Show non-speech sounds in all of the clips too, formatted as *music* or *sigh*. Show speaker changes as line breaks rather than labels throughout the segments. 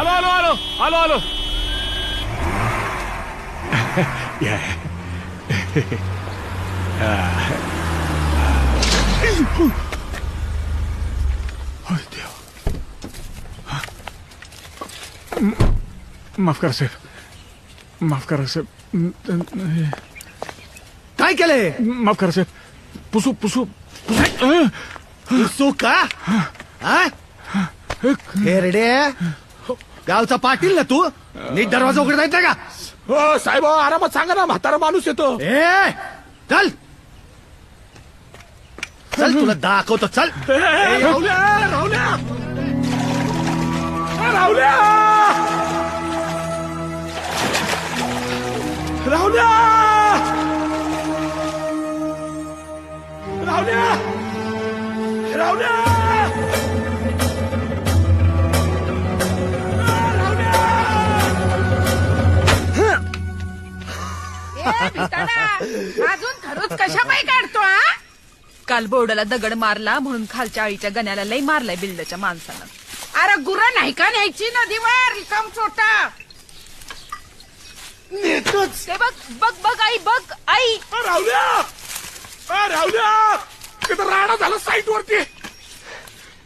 आलो आलो आलो आलो या अय, देवा. माफ करा साहेब माफ करा साहेब
काय केलंय
माफ करा साहेब पुसू पुसू पुसू
का हा? हेरडे गावचा पाटील ना तू? नीट दरवाजा उघडता येते का?
हो साहेब हो, आरामात सांगा ना म्हातारा माणूस येतो.
ए चल. चल तुला दाखवतो चल.
ए, राहुल्या. राहुल्या. ए, राहुल्या. राहुल्या. राहुल्या. राहुल्या.
अजून खरंच कशा पाय काढतो हा?
काल बोर्डाला दगड मारला म्हणून खालच्या आळीच्या गण्याला लई मारलाय बिल्डच्या माणसानं.
अरे गुरं नाही का न्यायची नदीवर? रिकाम छोटा
नेतोच.
ते बघ बघ बघ आई बघ आई.
राहुल्या! राहुल्या! तिथं राडा झाला साईट वरती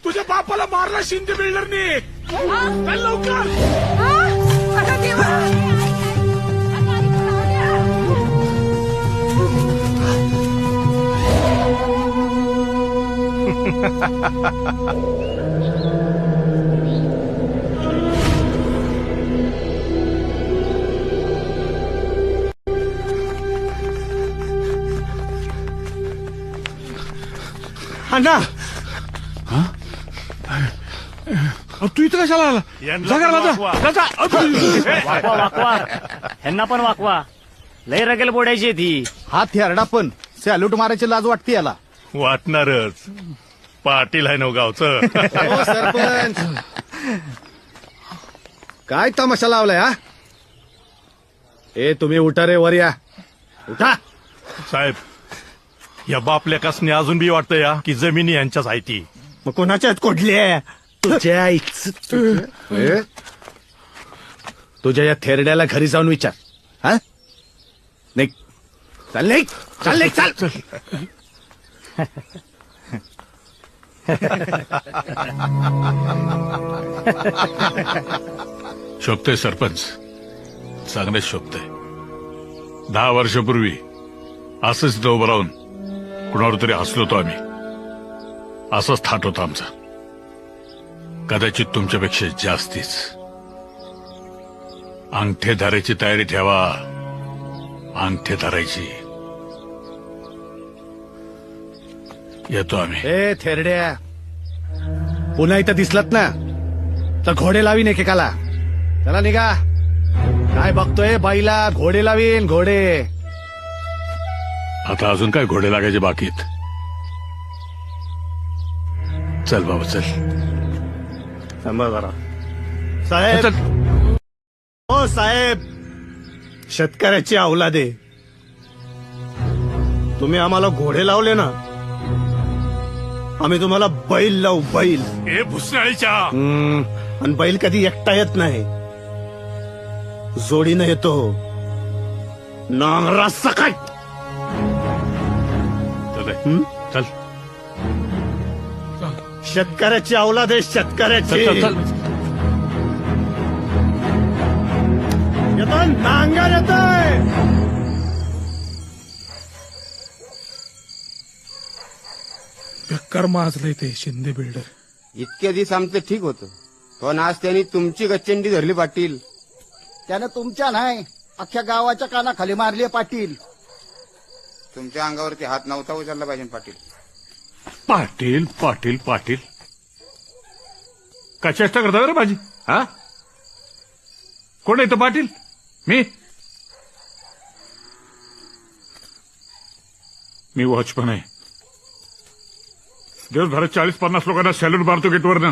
तुझ्या बापाला मारला शिंदे बिल्डरनी. चल लवकर.
हा? अरे देवा.
अण्णा!
अ, तू इथं कशाला आला. जा, जा. अ, तू- *laughs*
वाकवा वाकवा. ह्यांना पण वाकवा. लय रगेल बोडायची ती.
हा थेरडा पण. सॅल्यूट मारायची लाज वाटते याला.
वाटणारच. पाटील आहे नव गावचं. *laughs*
हो सरपंच. काय तमाशा लावलाय हा? ए तुम्ही उठा रे वर या. उठा.
साहेब या बापलेकासने अजून बी वाटतं या की जमिनी यांच्याच आहे ती.
मग कोणाच्यात कोडले तुझ्या आईच ए? तुझ्या या थेरड्याला घरी जाऊन विचार. हा? नाही चाल नाही चाल नाही चाल. *laughs*
शोभतोय सरपंच. चांगलेच शोभतोय दहा वर्षापूर्वी असंच इथं उभं राहून कुणावर तरी हसलो होतो आम्ही. असाच थाट होता आमचा. कदाचित तुमच्यापेक्षा जास्तीच. अंगठे धरायची तयारी ठेवा. अंगठे धरायची. येतो आम्ही.
ए थेरड्या. पुन्हा इथं दिसलात ना? तर घोडे लावीन एकेकाला. चला निघा. काय बघतोय बाईला? घोडे लावीन घोडे.
आता अजून काय घोडे लागायचे बाकीत? चल बाबा चल.
थांबा जरा. साहेब. हो साहेब. शेतकऱ्याची अवलादे तुम्ही आम्हाला घोडे लावले ना आम्ही तुम्हाला बैल लावू बैल.
ए भुसनाळीच्या
हम्म, आणि बैल कधी एकटा येत नाही. जोडीनं येतो. नांगरा सकट
चल रे. चल.
शेतकऱ्याची अवलाद आहे शेतकऱ्याची.
चल चल चल.
येतो नांगर येतोय.
बेकार माजलंय ते शिंदे बिल्डर.
इतके दिवस आमचं ठीक होतं. पण आज त्यांनी तुमची गच्चंडी धरली पाटील.
त्यानं तुमच्या नाही अख्ख्या गावाच्या कानाखाली मारली पाटील.
तुमच्या अंगावरती हात नव्हता उचलला पाहिजे पाटील.
पाटील पाटील पाटील. काय चेष्टा करता रे माझी हा? कोण येतं पाटील? मी? मी वॉचमन आहे. दिवसभरात चाळीस पन्नास लोकांना सॅल्यूट मारतो गेटवरनं.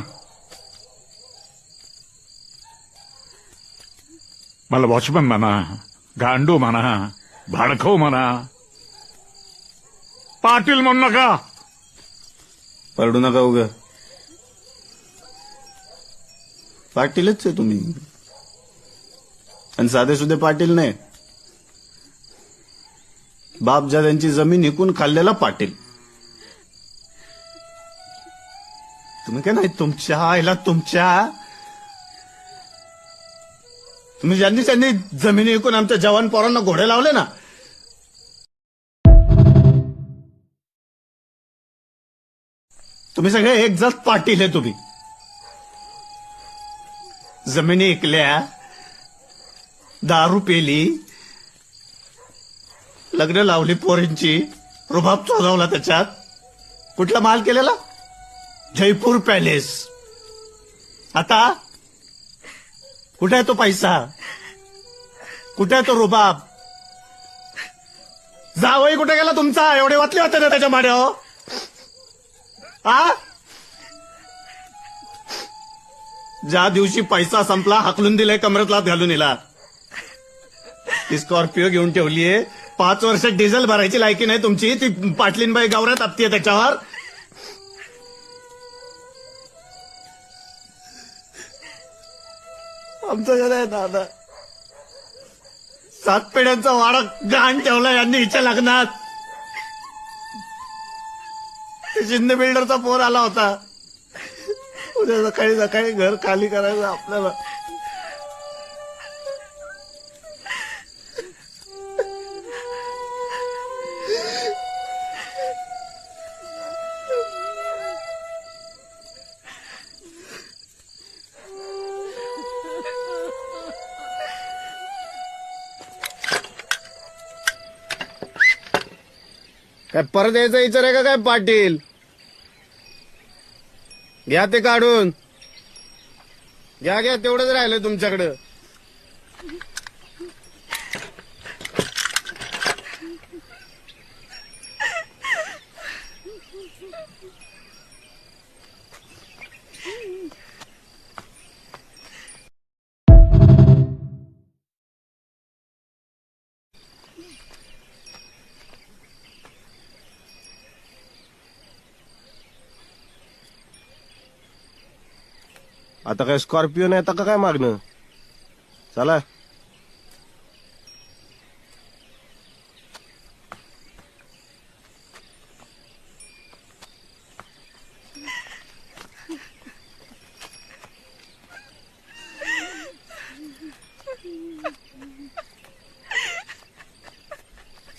मला वॉचमन म्हणा गांडू म्हणा भाडखव म्हणा. पाटील म्हणू नका.
पडू नका उग. पाटीलच आहे तुम्ही. आणि साधे सुधे पाटील नाही. बाप त्यांची जमीन हिकून खाल्लेला पाटील. तुम्ही काय नाही तुमच्या आईला तुमच्या? तुम्ही ज्यांनी त्यांनी जमिनी विकून आमच्या जवान पोरांना घोडे लावले ना? तुम्ही सगळे एक जात पाटील आहे तुम्ही. जमिनी ऐकल्या दारू पेली लग्न लावली पोरींची रुबाब चोरवला त्याच्यात. कुठला माल केलेला? जयपूर पॅलेस. आता? कुठे आहे तो पैसा? कुठे आहे तो रुबाब? जावई कुठे गेला तुमचा? एवढे वाचले होते ना त्याच्या माड्या हो? आ? ज्या दिवशी पैसा संपला हाकलून दिलाय कमरेतला घालून दिला ती स्कॉर्पिओ घेऊन ठेवलीये. पाच वर्ष डिझेल भरायची लायकी नाही तुमची. ती पाटलीनबाई गावऱ्यात आपतीये त्याच्यावर. आमचं दादा सात पिढ्यांचा वाडा गहाण ठेवला यांनी हिच्या लग्नात. शिंदे बिल्डरचा फोन आला होता. उद्या सकाळी सकाळी घर खाली करायचं आपल्याला. काय परत यायचा विचार आहे का काय पाटील? घ्या ते काढून. घ्या घ्या तेवढंच राहिलं तुमच्याकडं.
आता काय स्कॉर्पिओ नाही आता का काय मागणं चला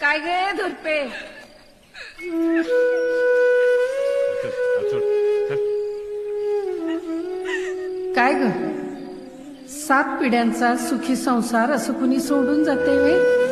काय गे धुरपे सात पिढ्यांचा सुखी संसार असं कुणी सोडून जाते वे?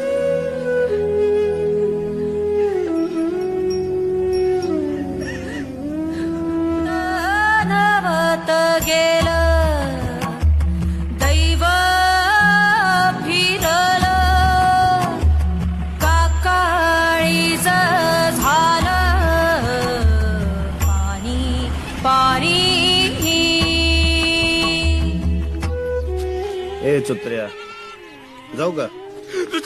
ए चुत्र्या. जाऊ का?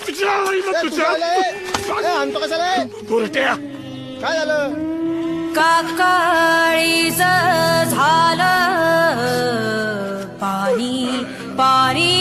तुझ्या आईला तुझ्या
आणतो कशाला
बुरट्या
काय झालं?
काकाळीज झालं पाणी पाणी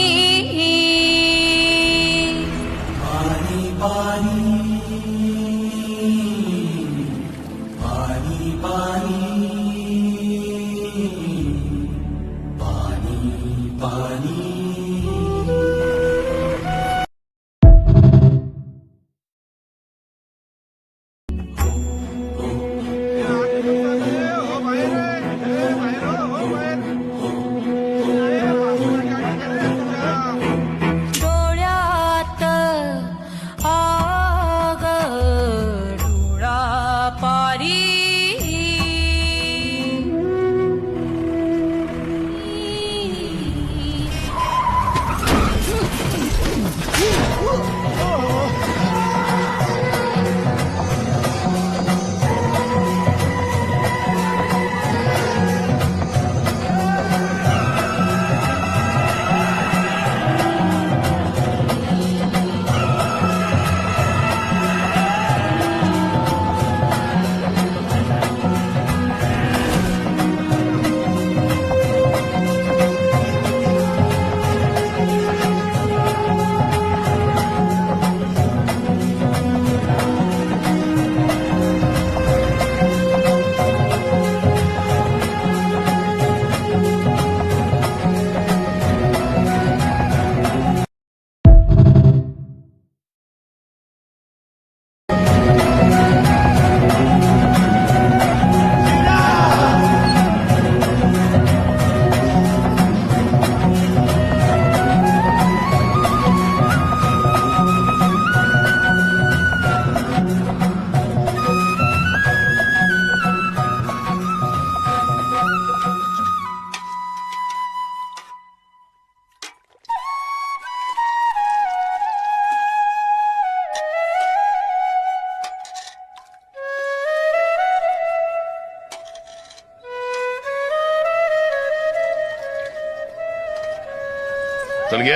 चल घे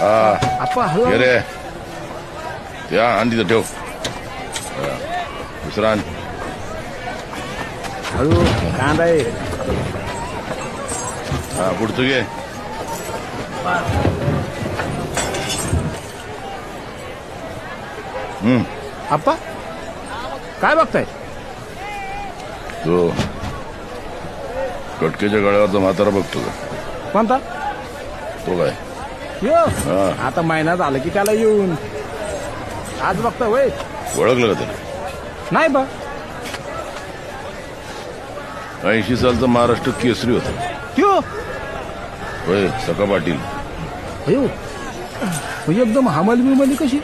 हा रे या आण तिथं ठेव. दुसरा आण
हळू कांदा आहे
हा पुढचं घे हम्म
आप्पा काय बघताय
तो कटकेच्या गळ्यावरचा म्हातारा बघतो का
कोणता
तो काय
यो. आता महिना झाला की त्याला येऊन. आज बघता वय
ओळखलं का त्याला?
नाही बा.
ऐंशी सालचा महाराष्ट्र केसरी होता.
त्यो
होय सका पाटील.
अयो एकदम हमाली बिमाली कशी?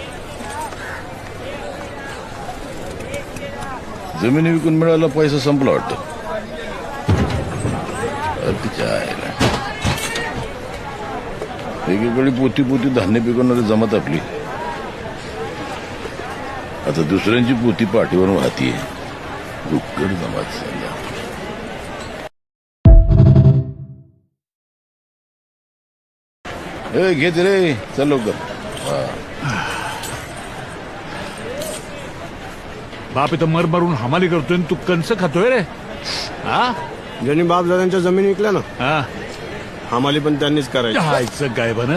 जमिनी विकून मिळाला पैसा संपला वाटतं. अरे तिच्या. एकीकडे पोती पोती धान्य पिकवणारी जमात आपली. आता दुसऱ्यांची पोती पाठीवर वाहतीये. दुक्कड जमात ए घेते रे. चल लवकर.
बाप इथं मर मारून हमाली करतोय आणि तू कंस खातोय रे. हा?
ज्यांनी बापदादांच्या जमीन विकल्या ना
हा.
आम्हाला पण त्यांनीच करायची.
हायचं काय बन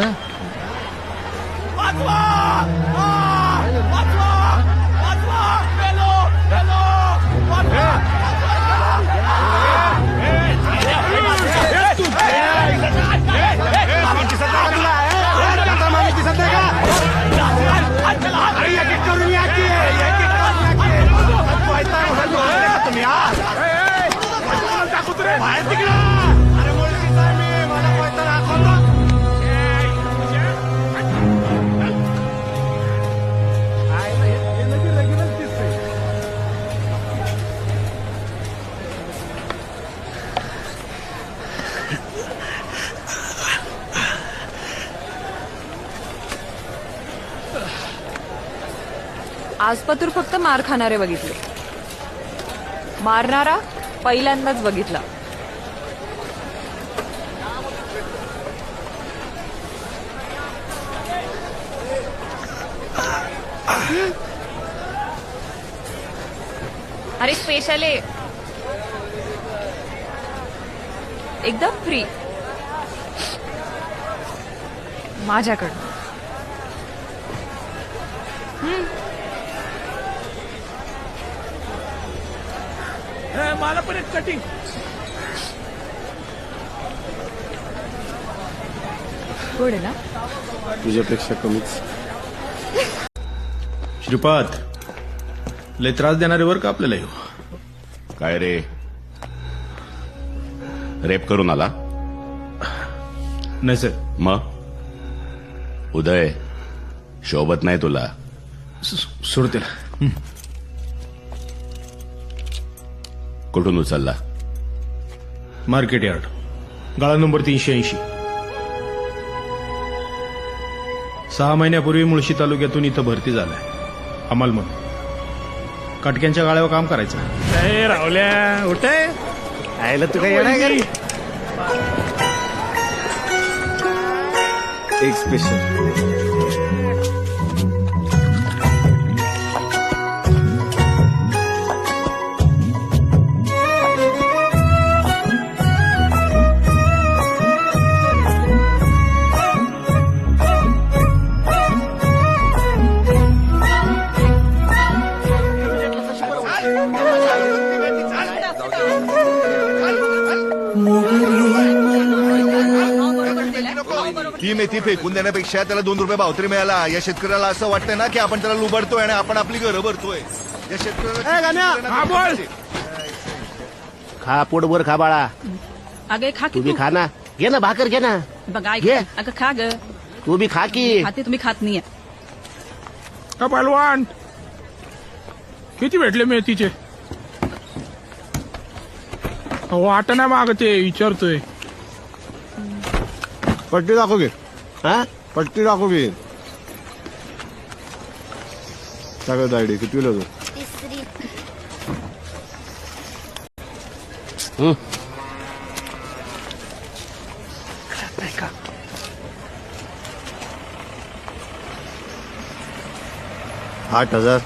आजपतूर फक्त मार खाणारे बघितले. मारणारा पहिल्यांदाच बघितला. अरे स्पेशल आहे. एकदम फ्री माझ्याकडून
मला पण एक कटिंग
गोड आहे ना?
तुझ्यापेक्षा कमीच.
श्रीपाद लय त्रास देणारे वर का आपल्याला येऊ?
काय रे? रेप करून आला?
नाही सर.
मग? उदय शोभत नाही तुला.
सोड
कुठून उचलला.
Market yard. गाळा नंबर तीनशे ऐंशी. सहा महिन्यापूर्वी मुळशी तालुक्यातून इथं भरती झालाय. अमलमन काटक्यांच्या गाळ्यावर काम करायचं.
रावल्या उठे.
आयला तू काय येणार का रे?
एक स्पेशल
ती मेथी फेकून देण्यापेक्षा त्याला दोन रुपये भावतरी मिळाला. या शेतकऱ्याला असं वाटतंय ना की आपण त्याला लुबाडतोय आणि आपण आपली घरं भरतोय. या शेतकऱ्याला
हा बोल!
खा पोटभर खा बाळा.
अगे खा
तू बी खा ना. घे ना भाकर घे ना.
बघा
घे.
अगं खा ग.
तू बी खा की.
खाते तुम्ही खात नाहीये.
का पहलवान! किती भेटले मेथीचे? वाट नाही मागते विचारतोय.
पट्टी दाखव घे
हा?
पट्टी दाखव घे सगळं दाडी किती तू? आठ हजार.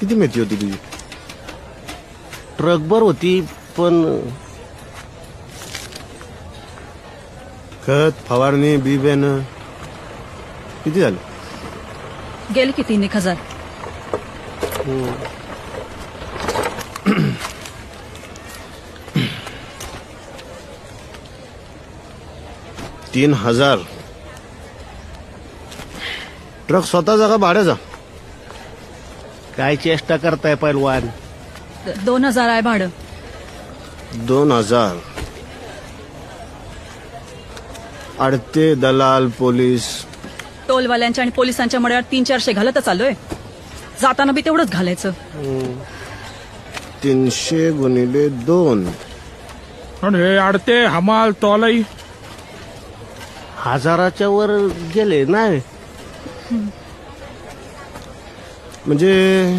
किती मेथी होती तुझी?
ट्रकभर होती पण
खत फवारणी बी बियाणं किती झालं?
गेले की तीन एक हजार. *clears throat*
तीन हजार. ट्रक स्वतःचा का भाड्याचा
काय चेष्टा करताय पैलवान?
द- दोन हजार आहे भाडं.
दोन हजार. आडते दलाल पोलीस.
टोलवाल्यांच्या आणि पोलिसांच्या मड्यावर तीन चारशे घालतच आलोय जाताना बी तेवढंच घालायचं.
तीनशे गुणिले दोन.
आणि हे आडते हमाल तोलाई.
हजाराच्या वर गेले नाही?
म्हणजे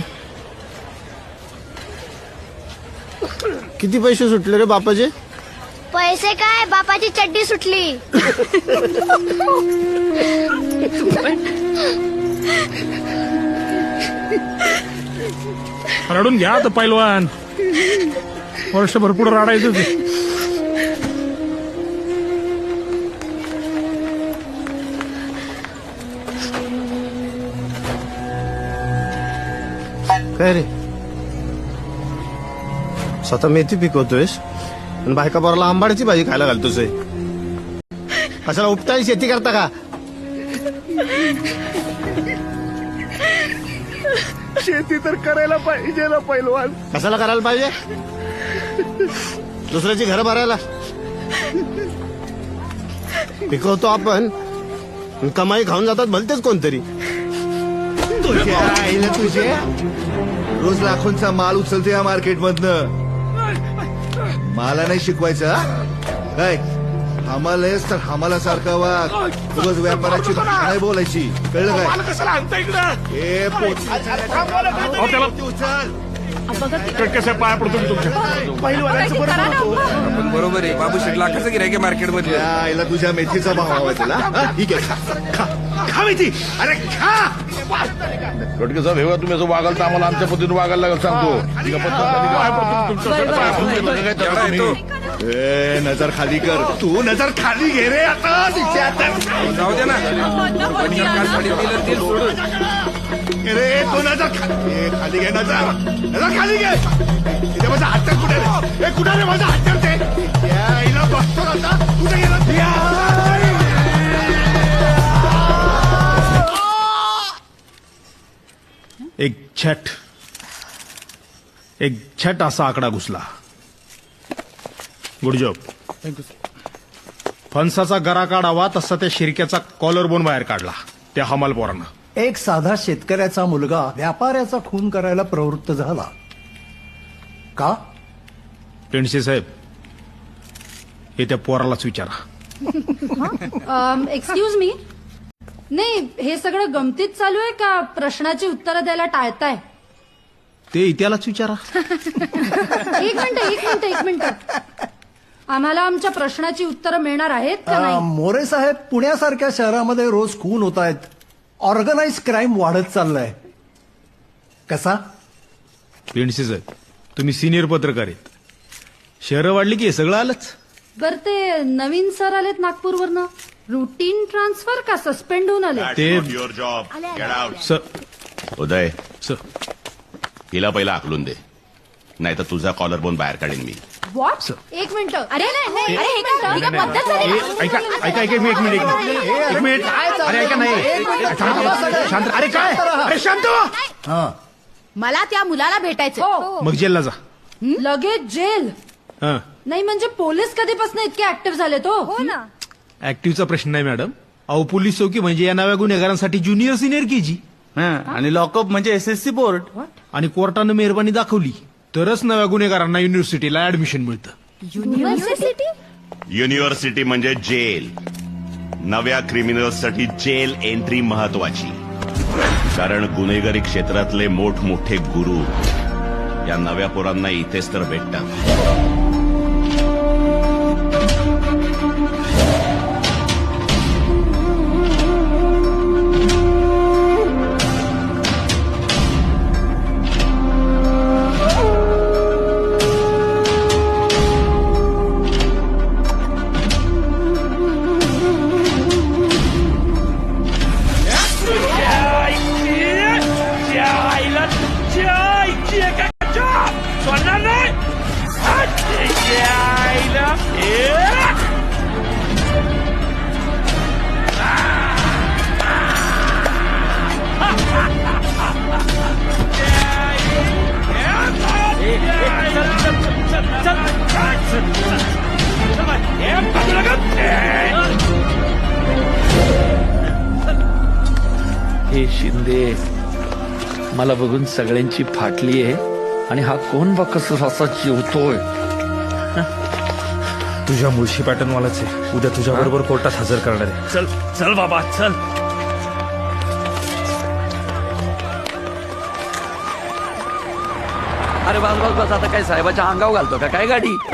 किती पैसे सुटले रे बापाचे
पैसे काय? बापाची चड्डी सुटली.
रडून घ्या तर पैलवान. वर्षभर पुढे रडायचं ते
काय रे? स्वतः मेथी पिकवतोयस? आणि बायका बरोला आंबाड्याची भाजी खायला घालतोस. कशाला उपटायला शेती करता का?
शेती तर करायला पाहिजे ना पैलवान.
कशाला करायला पाहिजे? दुसऱ्याची घरं भरायला. पिकवतो आपण. कमाई खाऊन जातात भलतेच कोणतरी.
तुझे रोज लाखोंचा माल उचलते या मार्केटमधनं मला नाही शिकवायचं हा? काय हमालायस तर हमाला सारखा वाग उगाच व्यापाराची भाषा नाही बोलायची. कळलं
मला
काय
कशाला आणता इकडं?
ए पोची
अहो, त्याला
उचल
कसे पाया पडतो मी तुमच्या.
बरोबर आहे. बाबू शेठ लाखाचं गिरायक
मार्केटमध्ये आईला तुझ्या मेथीचा भाव हवा तुला हा? ठीक आहे खा खा. खा मेथी. अरे खा!
रोटके साहेब हे तुम्ही असं वागाल तर आम्हाला आमच्या पद्धतीने वागायला लागेल सांगतो?
ए नजर खाली कर. तू नजर खाली घे रे आता.
जाऊ दे ना.
रे तू नजर खाली घे नजर. नजर खाली घे. इथे माझा हट्टर कुठे रे? ए कुठे रे माझा हट्टर ते? ना आता. कुठे गेला?
एक छट एक छट असा आकडा घुसला. गुड जॉब फणसाचा गरा काढावा तसा त्या शिरक्याचा कॉलर बोन बाहेर काढला त्या हमाल पोरानं.
एक साधा शेतकऱ्याचा मुलगा व्यापाऱ्याचा खून करायला प्रवृत्त झाला. का?
पेंडसे साहेब हे त्या पोरालाच विचारा. *laughs*
एक्सक्यूज मी नाही हे सगळं गमतीत चालू आहे का? प्रश्नाची उत्तरं द्यायला टाळताय?
ते त्यालाच विचारा. *laughs*
एक मिनिट एक मिनिट एक मिनिट. आम्हाला आमच्या प्रश्नाची उत्तरं मिळणार आहेत का नाही?
मोरे साहेब पुण्यासारख्या शहरामध्ये रोज खून होत आहेत. ऑर्गनाइज क्राईम वाढत चाललाय. कसा?
पेंडसे साहेब तुम्ही सिनियर पत्रकार आहेत. शहरं वाढली की हे सगळं आलंच?
बर ते नवीन सर आलेत नागपूरवरनं. रुटीन ट्रान्सफर का सस्पेंड होऊन आले
ते
your job get out
sir
Uday
sir
हिला पहिला आकलून दे नाही तर तुझा कॉलर बोन बाहेर काढीन मी
व्हॉट एक मिनिट अरे नाही अरे एक मिनिट ही काय पद्धत झाली
ए,
का?
ऐका ऐका ऐका एक मिनिट एक मिनिट एक मिनिट एक मिनिट अरे ऐका नाही शांत शांत अरे काय अरे शांत व्हा.
मला त्या मुलाला भेटायचं
मग जेलला जा
लगेच जेल
हा
नाही म्हणजे पोलीस कधीपासून इतके ऍक्टिव्ह झाले तो हो ना
ऍक्टिव्हचा प्रश्न नाही मॅडम अहो पोलीस चौकी म्हणजे या नव्या गुन्हेगारांसाठी ज्युनियर सिनियर के जी
आणि लॉकअप म्हणजे एस एस सी बोर्ड
आणि कोर्टानं मेहरबानी दाखवली. तरच नव्या गुन्हेगारांना युनिव्हर्सिटीला ऍडमिशन मिळतं.
युनिव्हर्सिटी
युनिव्हर्सिटी म्हणजे जेल नव्या क्रिमिनल्ससाठी जेल एंट्री महत्वाची. कारण गुन्हेगारी क्षेत्रातले मोठमोठे गुरु या नव्या पोरांना इथेच तर भेटतात.
बघून सगळ्यांची फाटली आहे. आणि हा कोण बा कसं असा जेवतोय
तुझ्या मुळशी पॅटर्न वालाच आहे. उद्या तुझ्या बरोबर कोर्टात हजर करणार आहे.
चल चल बाबा चल.
अरे बस बस बस आता काय साहेबाच्या अंगाव घालतो का? काय गाडी? *laughs*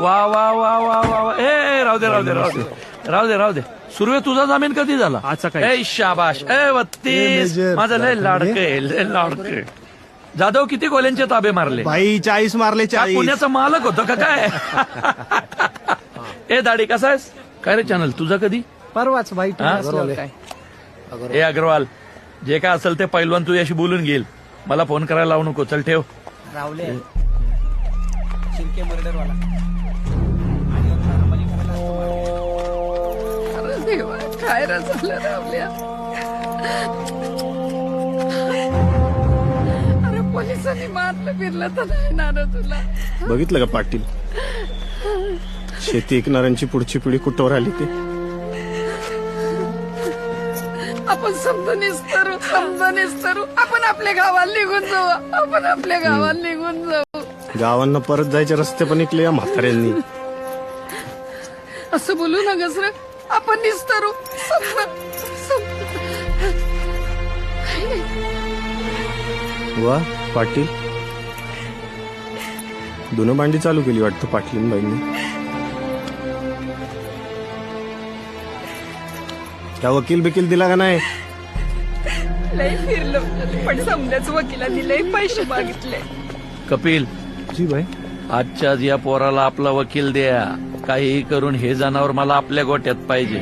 वा वा वा वा वा वा. ए राहू दे राहू दे राहू दे. राहू दे राहू दे. सुर्वे तुझा जामीन कधी झाला?
काय?
ए शाबाश. ए बत्तीस माझं लय लाडके लय लाडके जाधव किती गोल्यांचे ताबे मारले?
बाई चाळीस मारले
त्या
चाळीस.
पुण्याचा मालक होतो का काय? *laughs* ए दाढी कसा आहेस? काय रे चॅनल? तुझा कधी?
परवाच वाईट
हा? ए अग्रवाल जे काय असेल ते पैलवान तुझ्याशी बोलून घेईल. मला फोन करायला लावू नको. चल ठेव.
अरे काय झालं आपल्या अरे पोलिसांनी मारलं फिरलं तर नाही ना रे तुला
बघितलं का पाटील? शेती ऐकणाऱ्यांची पुढची पिढी कुठवर आली ते?
आपण समजा निस्तरू समजा निस्तरू. आपण आपल्या गावाला निघून जाऊ. आपण आपल्या गावाला निघून जाऊ.
गावांना परत जायचे रस्ते पण ऐकले या म्हाताऱ्यांनी.
असं बोलू ना गसर आपण निस्तरू समजा
वा पाटील. दोन भांडी चालू केली वाटतं पाटलींबाईंनी. त्या वकील बिकील दिला का नाही?
लय फिरलो पण समजाच वकिलांनी लय पैसे मागितले.
कपिल.
जी बाई.
आजच्या आज या पोराला आपला वकील द्या. काहीही करून हे जनावर मला आपल्या गोट्यात पाहिजे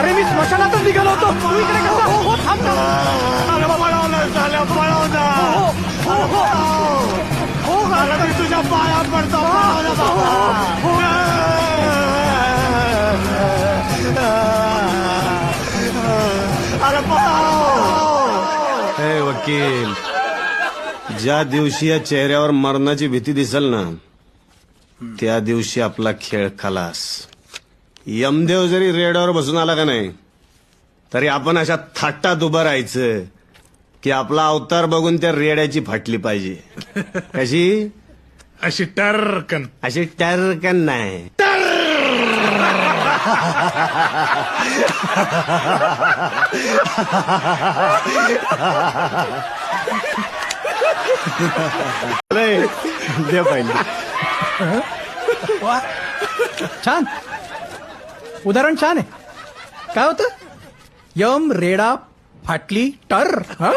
अरे मी स्मशानातच निघालो होतो तू इकडे कसा हो हो थांब ना. हो, हो. हो, मी तुझ्या पाया पडतो
हे वकील ज्या दिवशी या चेहऱ्यावर मरणाची भीती दिसल ना त्या दिवशी आपला खेळ खलास. यमदेव जरी रेड्यावर बसून आला का नाही तरी आपण अशा थाटात उभं राहायचं. की आपला अवतार बघून त्या रेड्याची फाटली पाहिजे. कशी?
अशी टर्कन.
अशी टर्कन नाही. अरे, दे पाहिजे.
वा. छान. उदाहरण छान आहे. काय होतं? यम रेडा फाटली टर हं?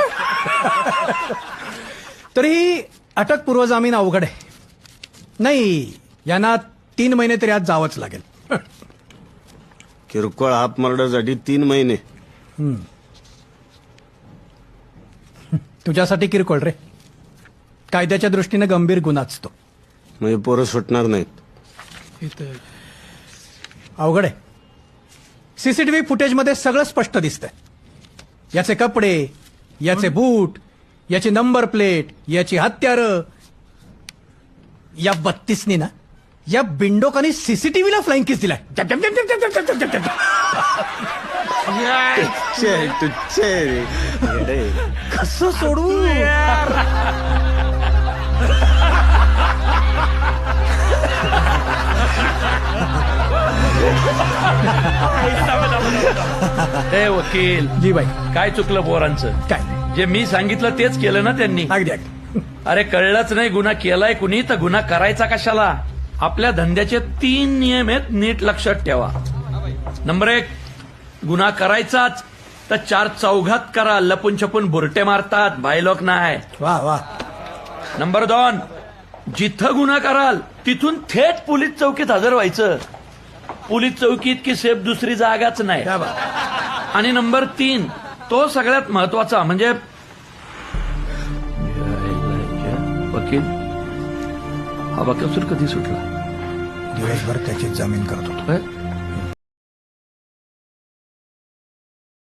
तरी अटकपूर्व जामीन अवघड आहे. नाही यांना तीन महिने तरी आज जावंच लागेल.
किरकोळ हाफ मर्डरसाठी तीन महिने.
तुझ्यासाठी किरकोळ रे. कायद्याच्या दृष्टीने गंभीर गुन्हाच तो
म्हणजे पोरं सुटणार नाहीत.
अवघड आहे. सीसीटीव्ही फुटेजमध्ये सगळं स्पष्ट दिसतंय. याचे कपडे याचे बूट याची नंबर प्लेट याची हत्यारं. या बत्तीसनी ना या बिंडोकानी सीसीटीव्हीला फ्लाइंग किस दिलाय. जप, जप,
ए वकील.
जी बाई.
काय चुकलं पोरांचं?
काय?
जे मी सांगितलं तेच केलं ना त्यांनी?
अगदी अगदी.
अरे कळलंच नाही गुन्हा केलाय कुणी तर गुन्हा करायचा कशाला? आपल्या धंद्याचे तीन नियम आहेत नीट लक्षात ठेवा. नंबर एक गुन्हा करायचाच तर चार चौघात करा लपून छपून बुरटे मारतात भाईलोक नाही.
वा वा.
नंबर दोन जिथं गुन्हा कराल तिथून थेट पोलीस चौकीत हजर व्हायचं. पोलीस चौकीत की सेफ दुसरी जागाच नाही.
क्या बात.
आणि नंबर तीन तो सगळ्यात महत्त्वाचा म्हणजे वकील हा बकासूर कधी सुटला
दिवसभर त्याची जमीन करत होतो?